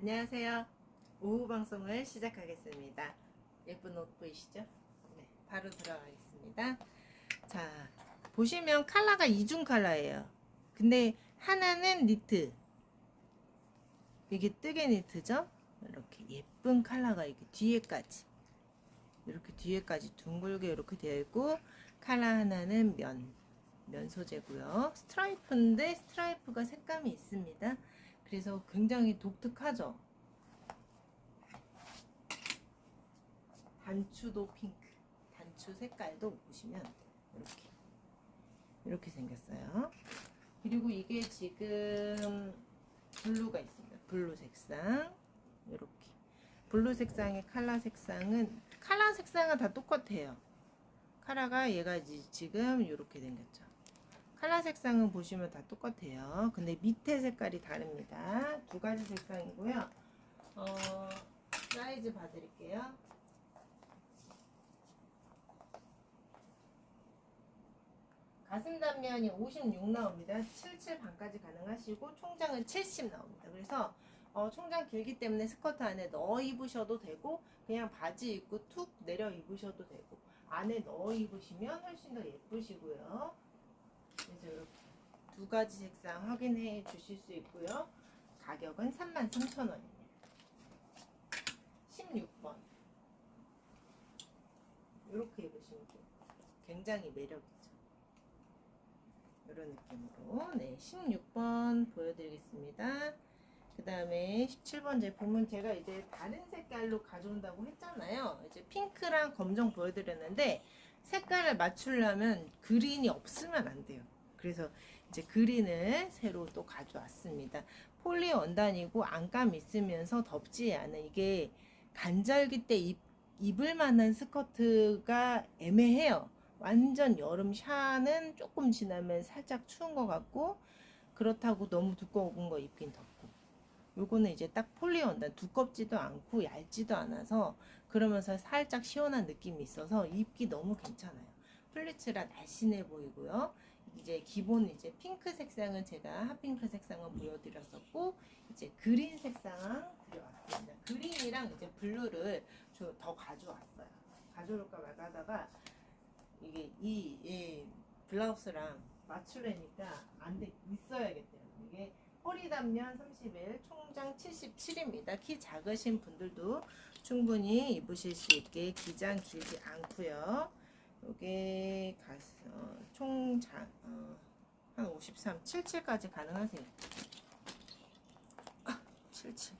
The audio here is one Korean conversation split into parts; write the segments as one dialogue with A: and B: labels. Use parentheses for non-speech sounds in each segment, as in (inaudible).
A: 안녕하세요. 오후 방송을 시작하겠습니다. 예쁜 옷 보이시죠? 네, 바로 들어가겠습니다. 자, 보시면 컬러가 이중 컬러예요. 근데 하나는 니트. 이게 뜨개 니트죠? 이렇게 예쁜 컬러가 이렇게 뒤에까지. 이렇게 뒤에까지 둥글게 이렇게 되어 있고 컬러 하나는 면. 면 소재고요. 스트라이프인데 스트라이프가 색감이 있습니다. 그래서 굉장히 독특하죠. 단추도 핑크, 단추 색깔도 보시면 이렇게 이렇게 생겼어요. 그리고 이게 지금 블루가 있습니다. 블루 색상 이렇게 블루 색상의 칼라 색상은 칼라 색상은 다 똑같아요. 카라가 얘가 지금 이렇게 생겼죠. 칼라 색상은 보시면 다 똑같아요. 근데 밑에 색깔이 다릅니다. 두 가지 색상이고요. 어, 사이즈 봐드릴게요. 가슴 단면이 56 나옵니다. 77 반까지 가능하시고 총장은 70 나옵니다. 그래서 어, 총장 길기 때문에 스커트 안에 넣어 입으셔도 되고 그냥 바지 입고 툭 내려 입으셔도 되고 안에 넣어 입으시면 훨씬 더 예쁘시고요. 그래서 두 가지 색상 확인해 주실 수 있고요. 가격은 33,000원입니다. 16번. 이렇게 입으시면 돼요. 굉장히 매력있죠. 이런 느낌으로. 네, 16번 보여드리겠습니다. 그 다음에 17번 제품은 제가 이제 다른 색깔로 가져온다고 했잖아요. 이제 핑크랑 검정 보여드렸는데 색깔을 맞추려면 그린이 없으면 안 돼요. 그래서 이제 그린을 새로 또 가져왔습니다. 폴리 원단이고 안감 있으면서 덥지 않은 이게 간절기 때 입, 입을 만한 스커트가 애매해요. 완전 여름 샤는 조금 지나면 살짝 추운 것 같고 그렇다고 너무 두꺼운 거 입긴 덥고 요거는 이제 딱 폴리 원단 두껍지도 않고 얇지도 않아서 그러면서 살짝 시원한 느낌이 있어서 입기 너무 괜찮아요. 플리츠라 날씬해 보이고요. 이제 기본 이제 핑크 색상은 제가 핫핑크 색상은 보여드렸었고 이제 그린 색상 들여왔습니다. 그린이랑 이제 블루를 저더 가져왔어요. 가져올까 말까 하다가 이게 이, 이 블라우스랑 맞추려니까 안 돼 있어야겠대요. 이게 허리 단면 31, 총장 77입니다. 키 작으신 분들도 충분히 입으실 수 있게 기장 길지 않고요. 요게 어, 총장 어, 한 53, 77까지 가능하세요. 아, 77.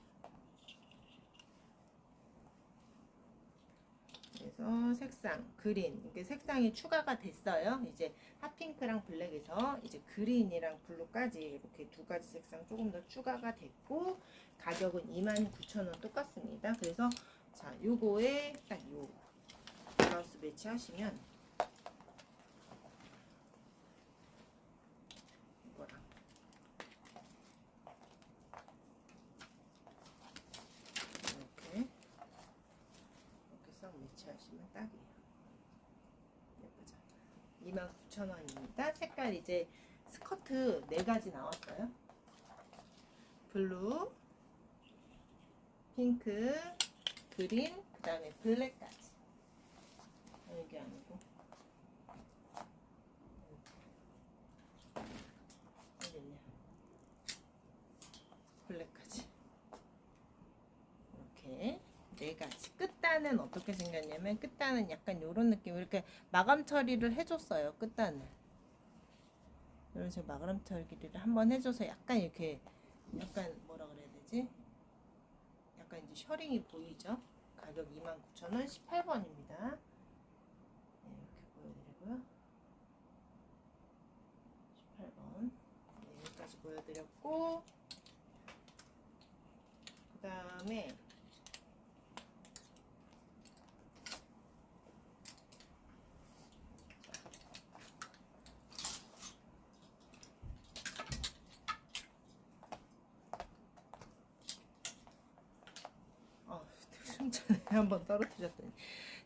A: 그래서 색상 그린 이게 색상이 추가가 됐어요. 이제 핫핑크랑 블랙에서 이제 그린이랑 블루까지 이렇게 두 가지 색상 조금 더 추가가 됐고 가격은 29,000원 똑같습니다. 그래서 자 요거에 딱 요 블라우스 매치하시면 이거랑 이렇게 이렇게 싹 매치하시면 딱이에요. 예쁘죠? 29,000원입니다. 색깔 이제 스커트 4가지 나왔어요. 블루, 핑크, 그린, 그 다음에 블랙까지. 이게 아니고. 어딨냐. 블랙까지. 이렇게 네 가지. 끝단은 어떻게 생겼냐면 끝단은 약간 이런 느낌 이렇게 마감 처리를 해줬어요. 끝단을 이런 식으로 마감 처리를 한번 해줘서 약간 이렇게 약간 뭐라 그래야 되지? 약간 이제 셔링이 보이죠? 가격 29,000원 18번입니다. 네, 이렇게 보여드리고요. 18번 네, 여기까지 보여드렸고 그 다음에 어, 한번 떨어뜨렸더니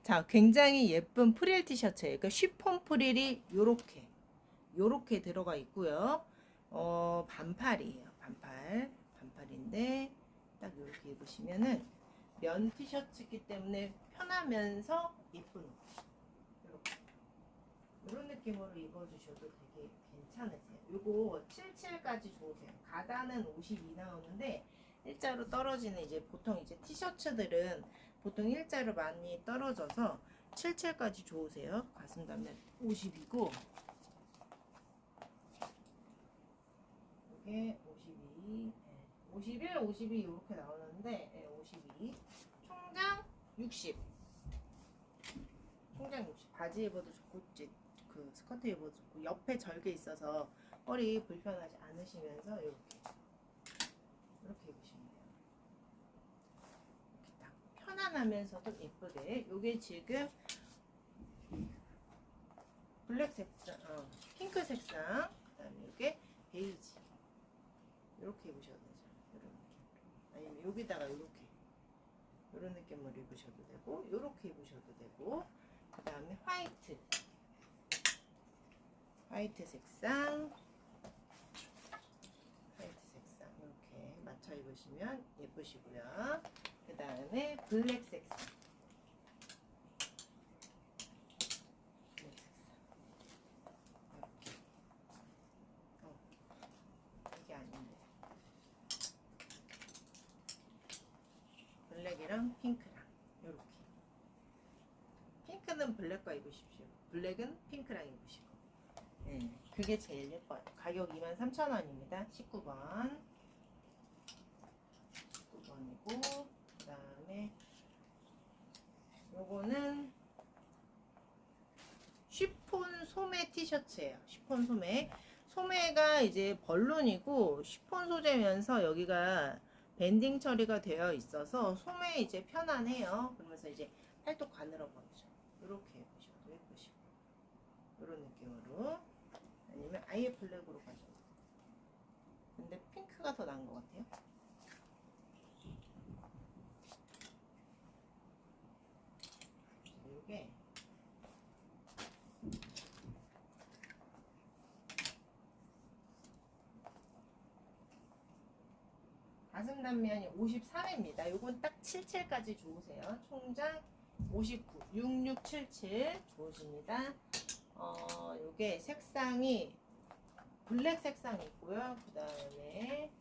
A: 자 굉장히 예쁜 프릴 티셔츠예요 그 쉬폰 프릴이 요렇게 요렇게 들어가 있고요 어 반팔이에요 반팔 반팔인데 딱 이렇게 입으시면은 면 티셔츠이기 때문에 편하면서 예쁜 옷. 이런 느낌으로 입어주셔도 되게 괜찮으세요. 요거 77까지 좋으세요. 가다는 52 나오는데 일자로 떨어지는 이제 보통 이제 티셔츠들은 보통 일자로 많이 떨어져서 77까지 좋으세요. 가슴 단면 50이고. 이게 52, 51, 52 이렇게 나오는데 52 총장 60 총장 60 바지 입어도 좋고 그 스커트 입어도 좋고 옆에 절개 있어서 허리 불편하지 않으시면서 이렇게. 이렇게 입으시면 돼요. 이렇게 딱 편안하면서도 예쁘게. 요게 지금 블랙 색상, 어, 핑크 색상. 그 다음에 이게 베이지. 이렇게 입으셔도 되죠. 이런 느낌. 아니면 여기다가 이렇게. 이런 느낌으로 입으셔도 되고 이렇게 입으셔도 되고. 그 다음에 화이트. 화이트 색상. 화이트 색상. 이렇게 맞춰 입으시면 예쁘시고요. 그 다음에 블랙 색상. 블랙이랑 핑크랑. 이렇게. 핑크는 블랙과 입으십시오. 블랙은 핑크랑 입으시고. 네, 그게 제일 예뻐요. 가격 23,000원입니다. 19번. 19번이고. 그 다음에 요거는 쉬폰 소매 티셔츠예요 쉬폰 소매 소매가 이제 벌룬이고 쉬폰 소재면서 여기가 밴딩 처리가 되어 있어서 소매 이제 편안해요. 그러면서 이제 팔뚝 가늘어 보이죠. 이렇게 해보셔도 예쁘시고 이런 느낌으로 아니면 아예 블랙으로 돼요. 근데 핑크가 더 나은 것 같아요. 이 게 가슴 단면이 53입니다. 요건 딱 77까지 좋으세요. 총장 59, 6677 좋으십니다. 어, 요게 색상이 블랙 색상이 있고요. 그 다음에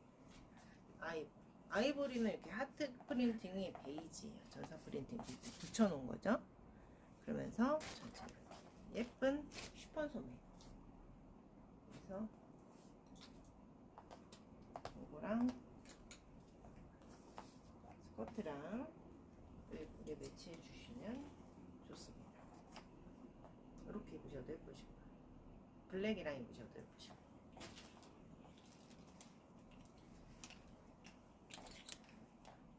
A: 아이보리. 아이보리는 이렇게 하트 프린팅이 베이지예요. 전사 프린팅 붙여놓은 거죠. 그러면서 예쁜 슈퍼 소매. 그래서 요거랑 스커트랑 예쁘게 매치해 주시면 좋습니다. 이렇게 입으셔도 예쁘시고 블랙이랑 입으셔도 예쁘시고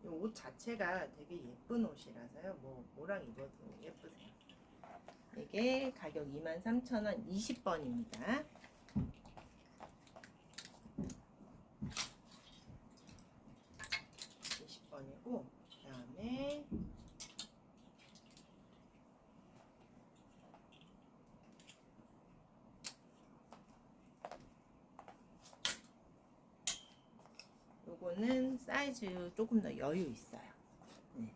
A: 이 옷 자체가 되게 예쁜 옷이라서요. 뭐 뭐랑 입어도 예쁘세요. 이게 가격 23,000원 20번입니다. 20번이고 그다음에 요거는 조금 더 여유 있어요. 네.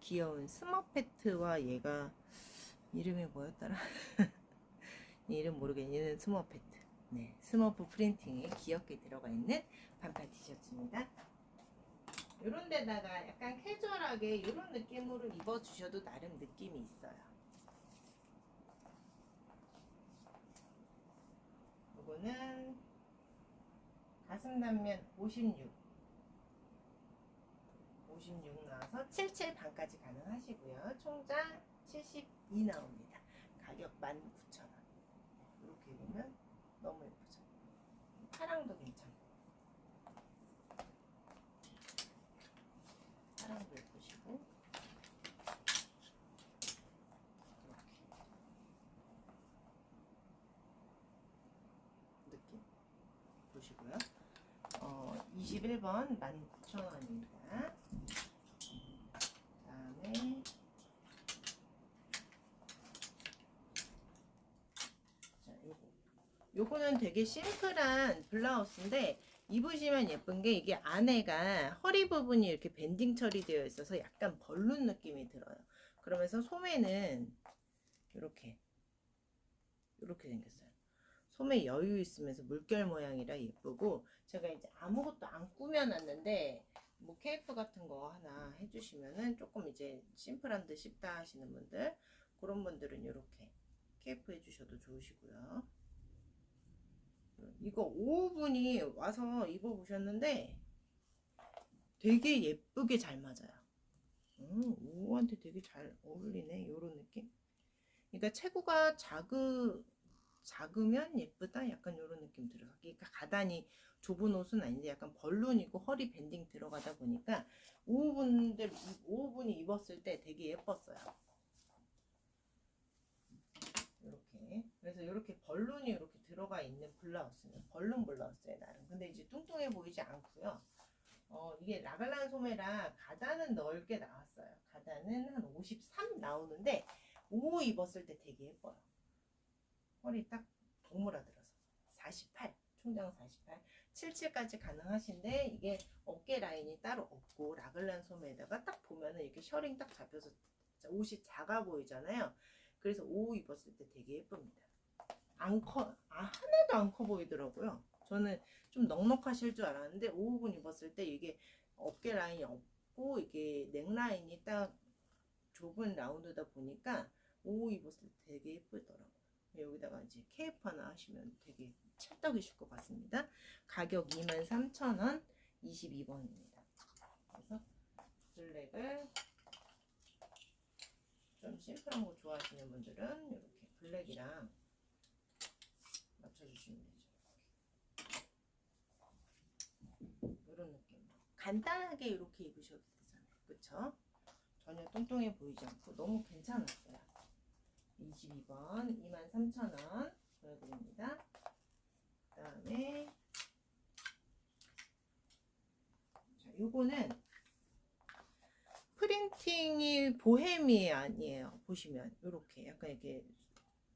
A: 귀여운 스머페트와 얘가 이름이 뭐였더라? (laughs) 이름 모르겠네. 얘는 스머페트. 네, 스머프 프린팅이 귀엽게 들어가 있는 반팔 티셔츠입니다. 이런 데다가 약간 캐주얼하게 이런 느낌으로 입어주셔도 나름 느낌이 있어요. 이거는 가슴 단면 56 56 나와서 77 반까지 가능하시고요. 총장 72 나옵니다. 가격 19,000원. 이렇게 입으면 너무 예쁘죠. 파랑도 괜찮고 파랑도 예쁘시고 보시고요. 어, 21번 19,000원입니다. 그다음에 요거는 되게 심플한 블라우스인데 입으시면 예쁜 게 이게 안에가 허리 부분이 이렇게 밴딩 처리되어 있어서 약간 벌룬 느낌이 들어요. 그러면서 소매는 이렇게 이렇게 생겼어요. 소매 여유 있으면서 물결 모양이라 예쁘고 제가 이제 아무것도 안 꾸며놨는데 뭐 케이프 같은 거 하나 해주시면은 조금 이제 심플한 듯 싶다 하시는 분들 그런 분들은 이렇게 케이프 해주셔도 좋으시고요. 이거 5분이 와서 입어보셨는데 되게 예쁘게 잘 맞아요. 음, 5한테 되게 잘 어울리네. 요런 느낌. 그러니까 체구가 작으, 작으면 예쁘다. 약간 요런 느낌 들어요. 그러니까 가단이 좁은 옷은 아닌데 약간 벌룬이고 허리 밴딩 들어가다 보니까 5분들, 5분이 입었을 때 되게 예뻤어요. 이렇게 그래서 이렇게 벌룬이 이렇게 블라우스는 벌룬 블라우스에 나름. 근데 이제 뚱뚱해 보이지 않고요. 어 이게 라갈란 소매라 가단은 넓게 나왔어요. 가단은 한53 나오는데 5 입었을 때 되게 예뻐요. 허리 딱 동물아 들어서. 48 총장 48 77까지 가능하신데 이게 어깨 라인이 따로 없고 라글란 소매에다가 딱 보면은 이렇게 셔링 딱 잡혀서 옷이 작아 보이잖아요. 그래서 5 입었을 때 되게 예쁩니다. 안 커, 아, 하나도 안 커 보이더라고요. 저는 좀 넉넉하실 줄 알았는데 5분 입었을 때 이게 어깨 라인이 없고 이게 넥 라인이 딱 좁은 라운드다 보니까 5 입었을 때 되게 예쁘더라고요. 여기다가 이제 케이프 하나 하시면 되게 찰떡이실 것 같습니다. 가격 23,000원 22번입니다. 그래서 블랙을 좀 심플한 거 좋아하시는 분들은 이렇게 블랙이랑 맞춰주시면 되죠. 이런 느낌. 간단하게 이렇게 입으셔도 되잖아요. 그쵸? 전혀 뚱뚱해 보이지 않고 너무 괜찮았어요. 22번 23,000원 보여드립니다. 그 다음에 자, 요거는 프린팅이 보헤미 아니에요. 보시면 이렇게 약간 이렇게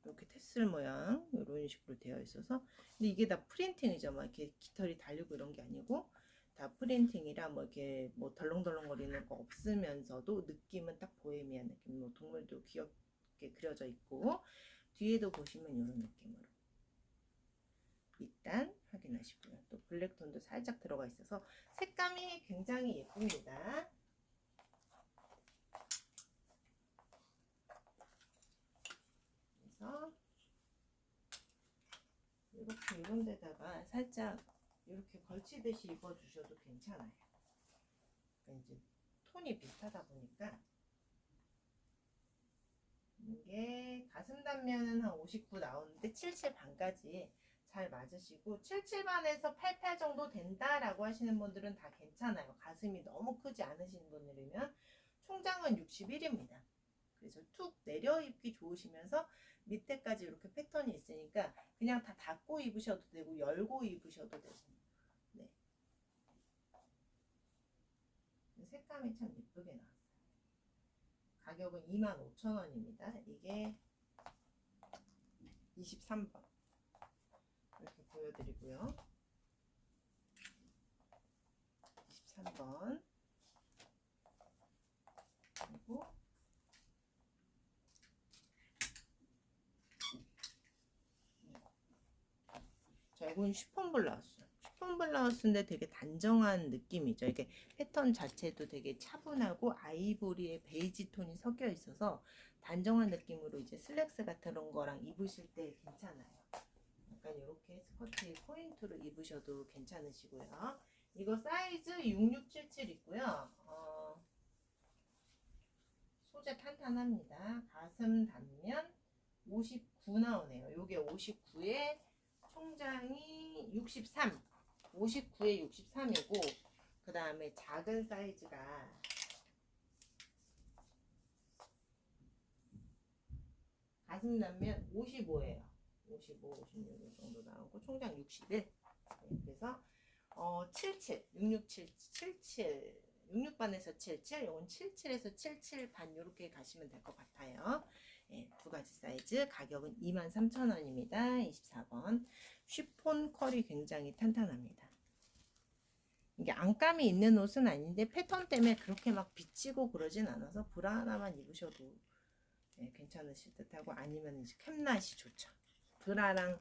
A: 이렇게 테슬 모양 이런 식으로 되어 있어서 근데 이게 다 프린팅이죠. 막 이렇게 깃털이 달리고 이런 게 아니고 다 프린팅이라 뭐 이렇게 뭐 덜렁덜렁거리는 거 없으면서도 느낌은 딱 보헤미한 느낌. 뭐 동물도 귀엽게 그려져 있고 뒤에도 보시면 이런 느낌으로 일단 확인하시고요. 또 블랙톤도 살짝 들어가 있어서 색감이 굉장히 예쁩니다. 그래서 이렇게 이런 데다가 살짝 이렇게 걸치듯이 입어주셔도 괜찮아요. 그러니까 이제 톤이 비슷하다 보니까 이게 가슴 단면은 한 59 나오는데 77 반까지 잘 맞으시고 77 반에서 88 정도 된다라고 하시는 분들은 다 괜찮아요. 가슴이 너무 크지 않으신 분들이면 총장은 61입니다. 그래서 툭 내려 입기 좋으시면서 밑에까지 이렇게 패턴이 있으니까 그냥 다 닫고 입으셔도 되고 열고 입으셔도 되고. 네. 색감이 참 예쁘게 나왔어요. 가격은 25,000원입니다. 이게 23번. 이렇게 보여드리고요. 23번 그리고 자, 이건 쉬폰 블라우스. 쉬폰 블라우스인데 되게 단정한 느낌이죠. 이게 패턴 자체도 되게 차분하고 아이보리의 베이지 톤이 섞여 있어서 단정한 느낌으로 이제 슬랙스 같은 거랑 입으실 때 괜찮아요. 약간 이렇게 스커트에 포인트로 입으셔도 괜찮으시고요. 이거 사이즈 6677 있고요. 어, 소재 탄탄합니다. 가슴 단면 59 나오네요. 요게 59에 총장이 63, 59에 63이고 그 다음에 작은 사이즈가 가슴 단면 55예요. 55, 56 정도 나오고 총장 61. 네, 그래서 어 77, 667, 77, 66반에서 77, 이건 77에서 77반 이렇게 가시면 될 것 같아요. 예, 두 가지 사이즈 가격은 23,000원입니다. 24번 쉬폰 컬이 굉장히 탄탄합니다. 이게 안감이 있는 옷은 아닌데 패턴 때문에 그렇게 막 비치고 그러진 않아서 브라 하나만 입으셔도 네, 괜찮으실 듯하고 아니면 이제 캡낫이 좋죠. 브라랑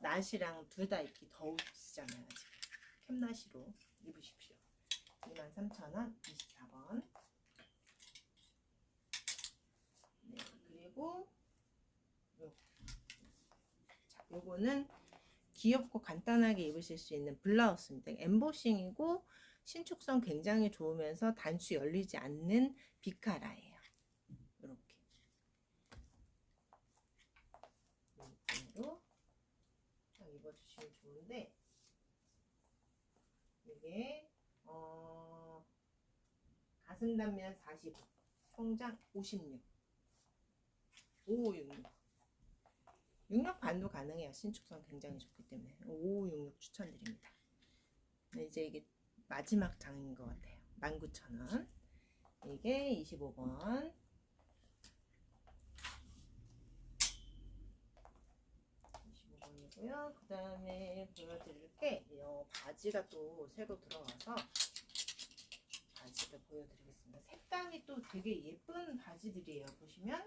A: 낫이랑 둘 다 입기 더우시잖아요. 캡낫이로 입으십시오. 23,000원 24번 네, 그리고 요, 자, 요거는 귀엽고 간단하게 입으실 수 있는 블라우스입니다. 엠보싱이고 신축성 굉장히 좋으면서 단추 열리지 않는 비카라예요. 이렇게 딱 입어주시면 좋은데 이게 어, 가슴 단면 45, 통장 56, 5566. 66 반도 가능해요. 신축성 굉장히 좋기 때문에 5566 추천드립니다. 네, 이제 이게 마지막 장인 것 같아요. 19,000원. 이게 25번. 25번이고요. 그 다음에 보여드릴 게 어, 바지가 또 새로 들어와서 바지를 보여드리겠습니다. 색감이 또 되게 예쁜 바지들이에요. 보시면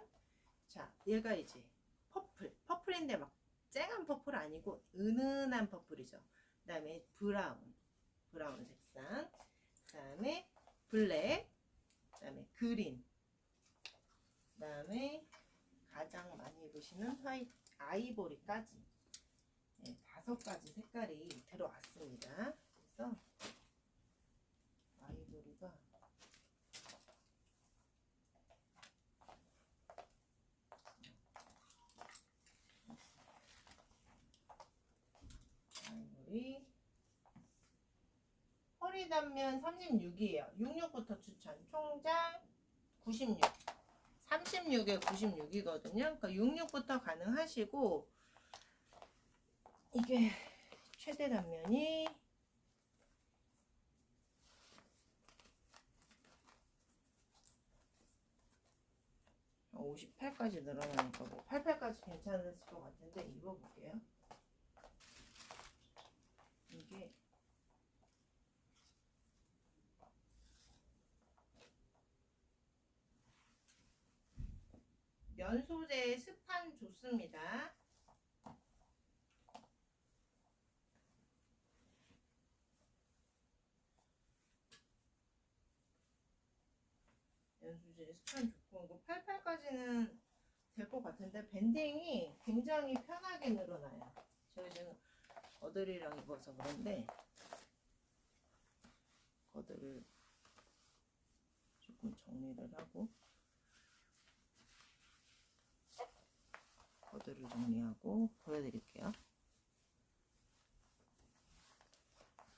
A: 자 얘가 이제 퍼플 퍼플인데 막 쨍한 퍼플 아니고 은은한 퍼플이죠. 그 다음에 브라운 브라운 색상 그 다음에 블랙 그 다음에 그린 그 다음에 가장 많이 입으시는 화이트 아이보리까지 네, 다섯 가지 색깔이 들어왔습니다. 그래서 아이보리가 아이보리 허리 단면 36이에요. 66부터 추천. 총장 96. 36에 96이거든요. 그러니까 66부터 가능하시고 이게 최대 단면이 한 58까지 늘어나니까 뭐 88까지 괜찮으실 것 같은데 입어볼게요. 이게 면 소재 스판 좋습니다. 면 소재 스판 좋고 이거 88까지는 될 것 같은데 밴딩이 굉장히 편하게 늘어나요. 제가 지금 거들이랑 입어서 그런데 거들을 조금 정리를 하고 거들을 정리하고 보여드릴게요.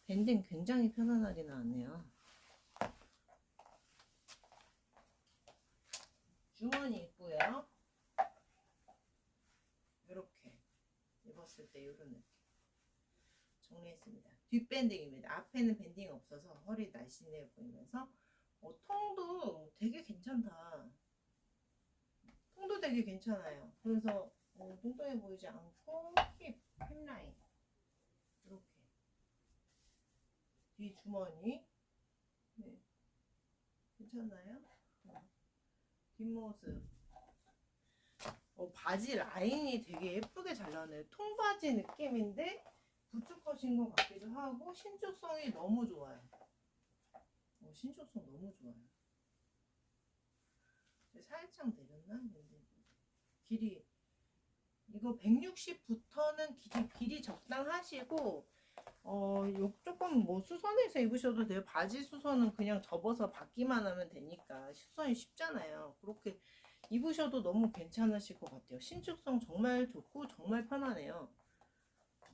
A: 밴딩 굉장히 편안하게 나왔네요. 주머니 있고요. 이렇게 입었을 때 이런 느낌 정리했습니다. 뒷밴딩입니다. 앞에는 밴딩 없어서 허리 날씬해 보이면서 어, 통도 되게 괜찮다. 통도 되게 괜찮아요. 그래서 어, 뚱뚱해 보이지 않고 힙, 힙라인 이렇게 뒤 주머니 네 괜찮나요? 어. 뒷모습 어, 바지 라인이 되게 예쁘게 잘 나오네요. 통바지 느낌인데 부츠컷인 것 같기도 하고 신축성이 너무 좋아요. 어, 신축성 너무 좋아요. 살짝 내렸나? 근데 길이 이거 160부터는 길이, 길이 적당하시고 어, 요 조금 뭐 수선해서 입으셔도 돼요. 바지 수선은 그냥 접어서 받기만 하면 되니까 수선이 쉽잖아요. 그렇게 입으셔도 너무 괜찮으실 것 같아요. 신축성 정말 좋고 정말 편하네요.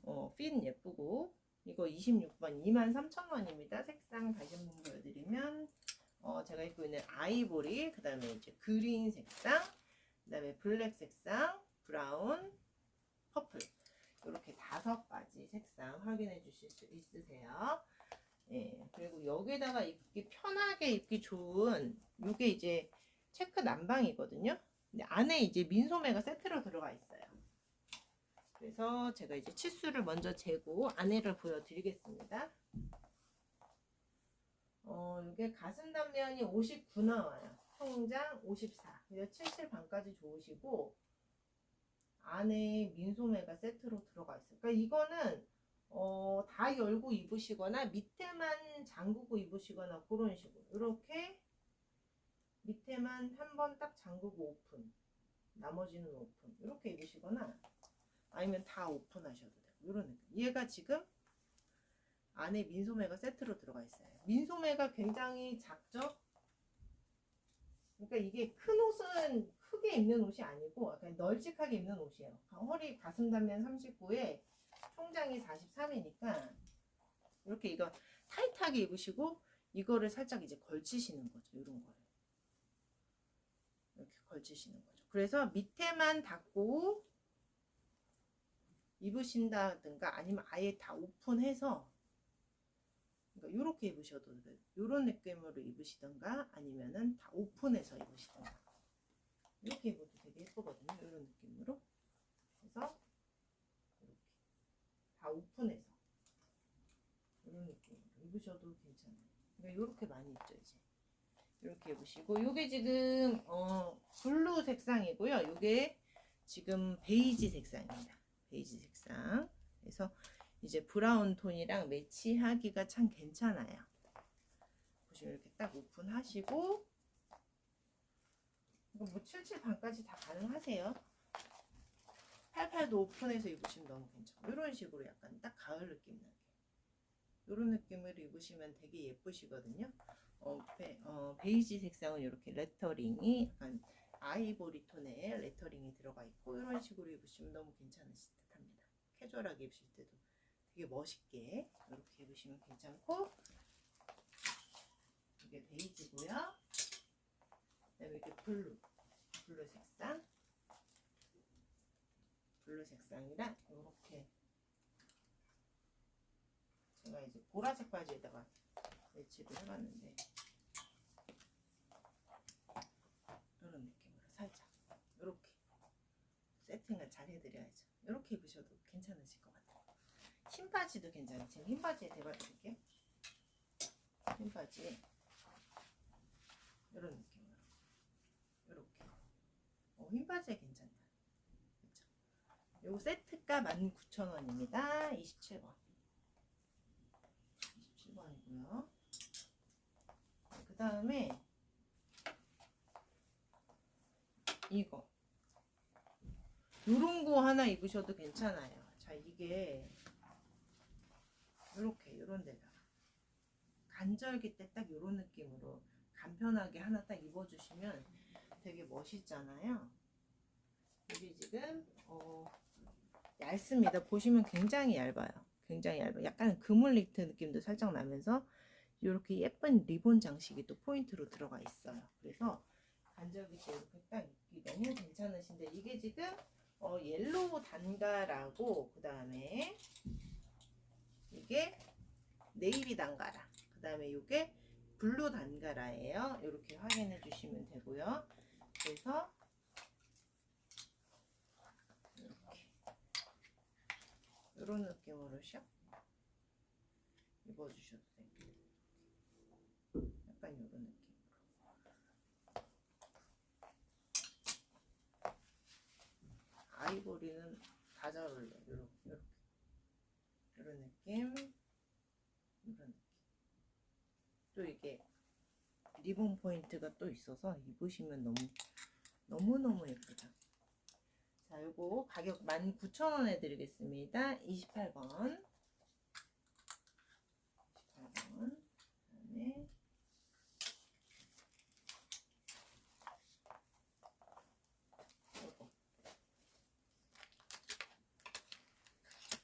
A: 어, 핏 예쁘고 이거 26번 23,000원입니다. 색상 다시 한번 보여드리면 어, 제가 입고 있는 아이보리 그 다음에 이제 그린 색상 그 다음에 블랙 색상 브라운 퍼플 이렇게 다섯 가지 색상 확인해 주실 수 있으세요. 예, 그리고 여기다가 입기 편하게 입기 좋은 이게 이제 체크 남방이거든요. 근데 안에 이제 민소매가 세트로 들어가 있어요. 그래서 제가 이제 치수를 먼저 재고 안에를 보여드리겠습니다. 이게 가슴 단면이 59 나와요. 통장 54. 그래서 77 반까지 좋으시고 안에 민소매가 세트로 들어가 있어요. 그러니까 이거는 어, 다 열고 입으시거나 밑에만 잠그고 입으시거나 그런 식으로. 이렇게 밑에만 한 번 딱 잠그고 오픈 나머지는 오픈. 이렇게 입으시거나 아니면 다 오픈하셔도 되고 이런 느낌. 얘가 지금 안에 민소매가 세트로 들어가 있어요. 민소매가 굉장히 작죠? 그러니까 이게 큰 옷은 크게 입는 옷이 아니고 약간 널찍하게 입는 옷이에요 허리 가슴 단면 39에 총장이 43이니까 이렇게 이거 타이트하게 입으시고 이거를 살짝 이제 걸치시는 거죠 이런 거를 이렇게 걸치시는 거죠. 그래서 밑에만 닫고 입으신다든가 아니면 아예 다 오픈해서 그러니까 이렇게 입으셔도 돼요. 이런 느낌으로 입으시던가 아니면은 다 오픈해서 입으시던가 이렇게 입어도 되게 예쁘거든요. 이런 느낌으로 그래서 이렇게 다 오픈해서 이런 느낌으로 입으셔도 괜찮아요. 그러니까 이렇게 많이 입죠 이제. 이렇게 입으시고 요게 지금 어 블루 색상이고요. 요게 지금 베이지 색상입니다. 베이지 색상. 그래서 이제 브라운 톤이랑 매치하기가 참 괜찮아요. 보시면 이렇게 딱 오픈하시고 이거 뭐 77 반까지 다 가능하세요. 88도 오픈해서 입으시면 너무 괜찮고 이런 식으로 약간 딱 가을 느낌 나게 이런 느낌으로 입으시면 되게 예쁘시거든요. 어, 베, 어, 베이지 색상은 이렇게 레터링이 약간 아이보리 톤의 레터링이 들어가 있고 이런 식으로 입으시면 너무 괜찮으실 듯 합니다. 캐주얼하게 입으실 때도 되게 멋있게 이렇게 입으시면 괜찮고 이게 베이지고요. 그다음에 이렇게 블루, 블루 색상, 블루 색상이랑 이렇게 제가 이제 보라색 바지에다가 매치를 해봤는데 이런 느낌으로 살짝 이렇게 세팅을 잘 해드려야죠. 이렇게 입으셔도 괜찮으실 것 같아요. 흰 바지도 괜찮아요. 지금 흰 바지에 대봐 드릴게요. 흰 바지 이런 이렇게 어, 흰 바지에 괜찮아요. 그렇죠? 요 세트가 19,000원입니다. 27번. 27번이고요. 그 다음에 이거 요런 거 하나 입으셔도 괜찮아요. 자 이게 요렇게 요런 데다 간절기 때 딱 요런 느낌으로 간편하게 하나 딱 입어주시면 되게 멋있잖아요. 이게 지금 어, 얇습니다. 보시면 굉장히 얇아요. 굉장히 얇아요. 약간 그물 니트 느낌도 살짝 나면서 이렇게 예쁜 리본 장식이 또 포인트로 들어가 있어요. 그래서 때 이렇게 딱 입기 너무 괜찮으신데 이게 지금 어, 옐로우 단가라고 그 다음에 이게 네이비 단가라 그 다음에 이게 블루 단가라예요. 이렇게 확인해 주시면 되고요. 그래서 이렇게 이런 느낌으로 샥 입어주셔도 됩니다. 약간 이런 느낌으로. 아이보리는 다 잘 어울려요. 이렇게, 이렇게. 이런 느낌. 이런 느낌. 또 이게 리본 포인트가 또 있어서 입으시면 너무 너무너무 예쁘다. 자, 요거 가격 19,000원에 드리겠습니다. 28번. 28번. 그다음에 요거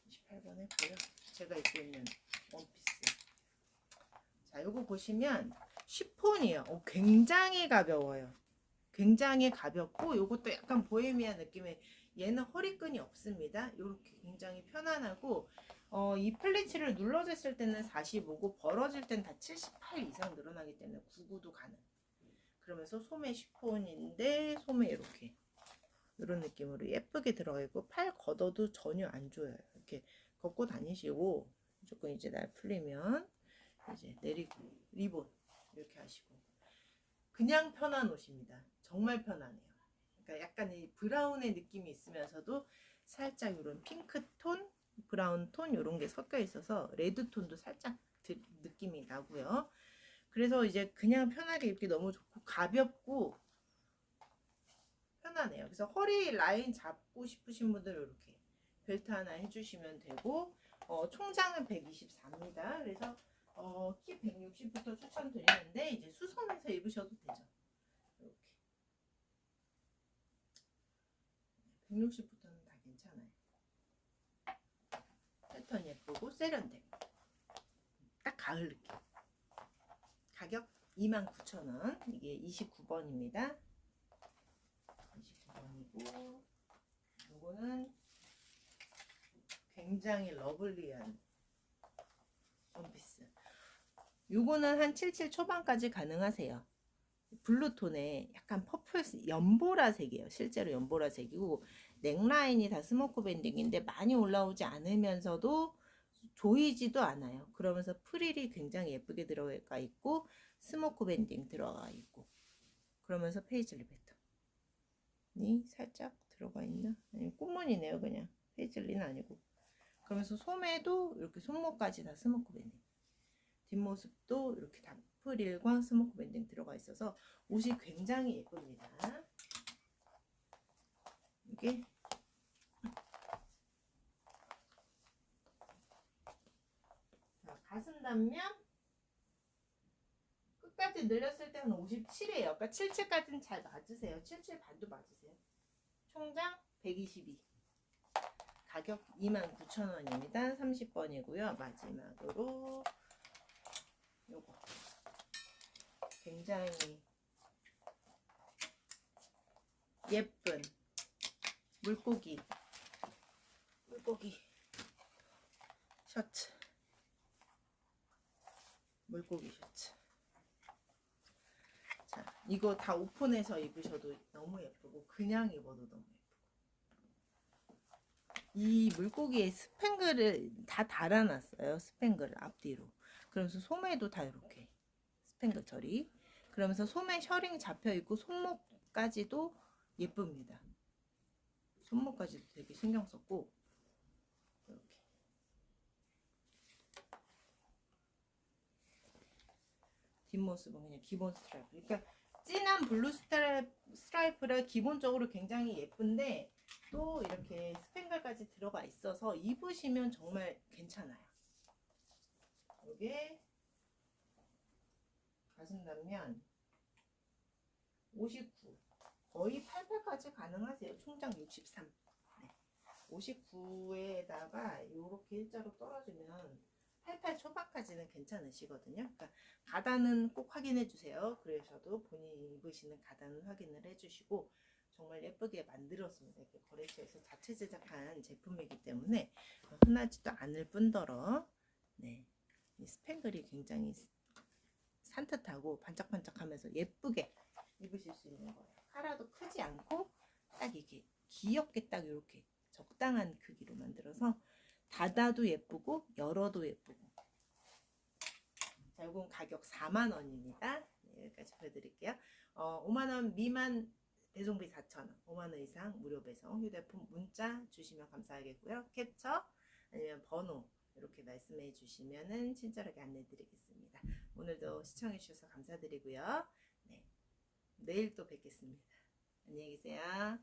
A: 28번 했고요. 제가 입고 있는 원피스. 자, 요거 보시면 쉬폰이에요. 어, 굉장히 가벼워요. 굉장히 가볍고 요것도 약간 보헤미안 느낌의 얘는 허리끈이 없습니다. 이렇게 굉장히 편안하고 어, 이 플리츠를 눌러줬을 때는 45고 벌어질 땐 다 78 이상 늘어나기 때문에 99도 가능. 그러면서 소매 쉬폰인데 소매 이렇게 이런 느낌으로 예쁘게 들어가 있고 팔 걷어도 전혀 안 조여요. 이렇게 걷고 다니시고 조금 이제 날 풀리면 이제 내리고 리본 이렇게 하시고 그냥 편한 옷입니다. 정말 편하네요. 그러니까 약간 이 브라운의 느낌이 있으면서도 살짝 이런 핑크 톤, 브라운 톤 이런 게 섞여 있어서 레드 톤도 살짝 드- 느낌이 나고요. 그래서 이제 그냥 편하게 입기 너무 좋고 가볍고 편하네요. 그래서 허리 라인 잡고 싶으신 분들 이렇게 벨트 하나 해주시면 되고 어, 총장은 124입니다. 그래서 어, 키 160부터 추천드리는데 이제 수선해서 입으셔도 되죠. 이렇게 160부터는 다 괜찮아요. 패턴 예쁘고 세련되고 딱 가을 느낌. 가격 29,000원. 이게 29번입니다. 29번이고 요거는 굉장히 러블리한 원피스. 요거는 한 77 초반까지 가능하세요. 블루톤에 약간 퍼플 연보라색이에요. 실제로 연보라색이고 넥라인이 다 스모크 밴딩인데 많이 올라오지 않으면서도 조이지도 않아요. 그러면서 프릴이 굉장히 예쁘게 들어가 있고 스모크 밴딩 들어가 있고. 그러면서 페이즐리 패턴이 살짝 들어가 있나? 아니 꽃무늬네요 그냥. 페이즐리는 아니고. 그러면서 소매도 이렇게 손목까지 다 스모크 밴딩. 뒷모습도 이렇게 다 프릴과 스모크 밴딩 들어가 있어서 옷이 굉장히 예쁩니다 이게 자, 가슴 단면 끝까지 늘렸을 때는 57이에요. 그러니까 77까지는 잘 맞으세요. 77 반도 맞으세요. 총장 122. 가격 29,000원입니다. 30번이고요. 마지막으로 요거 굉장히 예쁜 물고기. 물고기. 셔츠. 물고기 셔츠. 자 이거 다 오픈해서 입으셔도 너무 예쁘고 그냥 입어도 너무 예쁘고. 이 물고기의 스팽글을 다 달아놨어요 스팽글 앞뒤로. 그러면서 소매도 다 이렇게 스팽글 처리. 그러면서 소매 셔링 잡혀 있고 손목까지도 예쁩니다 손목까지도 되게 신경 썼고 이렇게 뒷모습은 그냥 기본 스트라이프. 그러니까 진한 블루 스트라이프, 스트라이프라 기본적으로 굉장히 예쁜데 또 이렇게 스팽글까지 들어가 있어서 입으시면 정말 괜찮아요. 이게 가슴 단면 59 거의 88까지 가능하세요. 총장 63 네. 59에다가 이렇게 일자로 떨어지면 88 초반까지는 괜찮으시거든요. 그러니까 가단은 꼭 확인해 주세요. 그러셔도 본인이 입으시는 가단은 확인을 해 주시고 정말 예쁘게 만들었습니다. 이렇게 거래처에서 자체 제작한 제품이기 때문에 흔하지도 않을 뿐더러 네, 이 스팽글이 굉장히 산뜻하고 반짝반짝하면서 예쁘게 입으실 수 있는 거예요. 카라도 크지 않고 딱 이게 귀엽게 딱 이렇게 적당한 크기로 만들어서 닫아도 예쁘고 열어도 예쁘고. 자 이건 가격 4만원입니다. 네, 여기까지 보여드릴게요. 어, 5만원 미만 배송비 4천원. 5만원 이상 무료 배송. 휴대폰 문자 주시면 감사하겠고요. 캡처 아니면 번호 이렇게 말씀해 주시면은 친절하게 안내 드리겠습니다. 오늘도 시청해 주셔서 감사드리고요. 네, 내일 또 뵙겠습니다. 안녕히 계세요